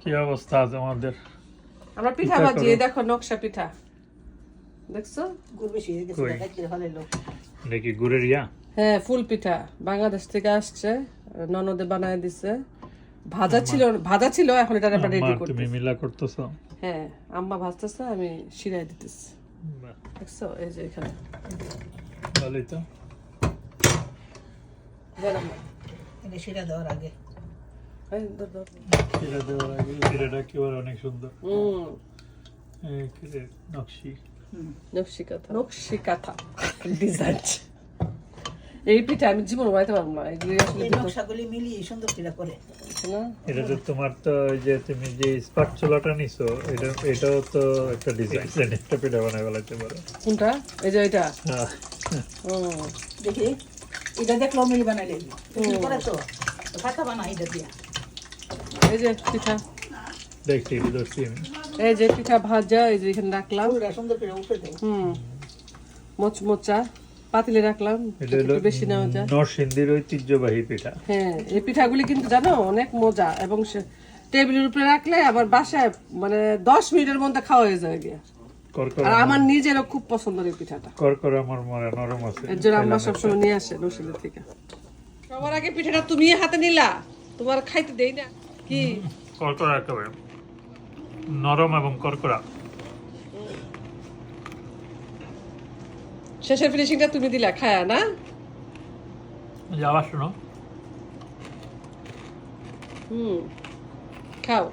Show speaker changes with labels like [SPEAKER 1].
[SPEAKER 1] কি অবস্থা আছে আমাদের?
[SPEAKER 2] আমরা পিঠা ভাজি এই দেখো নকশা পিঠা। দেখছ?
[SPEAKER 3] গুড় বেশি হয়ে গেছে? রাত্রে ভালো লোক।
[SPEAKER 1] দেখি গুড়ের ইয়া?
[SPEAKER 2] হ্যাঁ ফুল পিঠা। বাংলাদেশ থেকে আসছে ননদে বানায় দিছে। ভাজা ছিল ভাজা ছিল এখন এটা আমরা রেডি
[SPEAKER 1] আম্মা, তুমি মিলা করতেছো?
[SPEAKER 2] হ্যাঁ আম্মা ভাজতেছে আমি শিরাই দিতেছি। দেখছ? এই যে এখানে।
[SPEAKER 1] ভালোই তো।
[SPEAKER 2] দেন আম্মা।
[SPEAKER 3] এটা সেটা দেওয়ার আগে।
[SPEAKER 1] চিরা দেওয়ার আগে চিরাটা একেবারে অনেক সুন্দর। নকশি
[SPEAKER 2] নকশি। কাঁথা নকশি কাঁথা ডিজাইন এই পিঠা আমি জীবন বানাইতে পারব না। এগুলি আসলে
[SPEAKER 3] নকশাগুলি মিলিয়ে সুন্দর করে। করে
[SPEAKER 1] এটা তো তোমার তো ওই যে তুমি যে স্পাটচুলাটা নিছো এটা এটাও তো একটা ডিজাইন একটা পিঠা বানায় ফেলাইতে পারো।
[SPEAKER 2] কোনটা? এই যে এটা।
[SPEAKER 1] হ্যাঁ।
[SPEAKER 3] দেখি। এটা দেখল মিল বানাইলে। করে তো? খাতা বানাই এটা দিয়া।
[SPEAKER 2] এই যে পিঠা।
[SPEAKER 1] দেখছি এটা ধরছি আমি।
[SPEAKER 2] এই যে পিঠা ভাজা এই যে এখানে রাখলাম। হুম। মোচমোচা পাতিলে রাখলাম। একটু বেশি নেওয়া যায়।
[SPEAKER 1] নরসিংদীর ঐতিহ্যবাহী পিঠা।
[SPEAKER 2] হ্যাঁ এই পিঠাগুলি কিন্তু জানো অনেক মজা। এবং টেবিলের উপরে রাখলে আবার বাসায় মানে দশ মিনিটের মধ্যে খাওয়া হয়ে যায় গিয়া। আর আমার নিজেরও খুব পছন্দের এই পিঠাটা।
[SPEAKER 1] করকর আমার নরম আছে।
[SPEAKER 2] এর জন্য আমরা সবসময় নিয়ে আসে রসিদের থেকে। সবার আগে পিঠাটা তুমি হাতে নিলা। তোমার খাইতে দেই না। কি?
[SPEAKER 1] করকরা একেবারে। নরম এবং করকরা
[SPEAKER 2] শেষের ফিনিশিংটা তুমি দিলা খায়া না?
[SPEAKER 1] যাওয়া শুনো শোনো।
[SPEAKER 2] হুম খাও।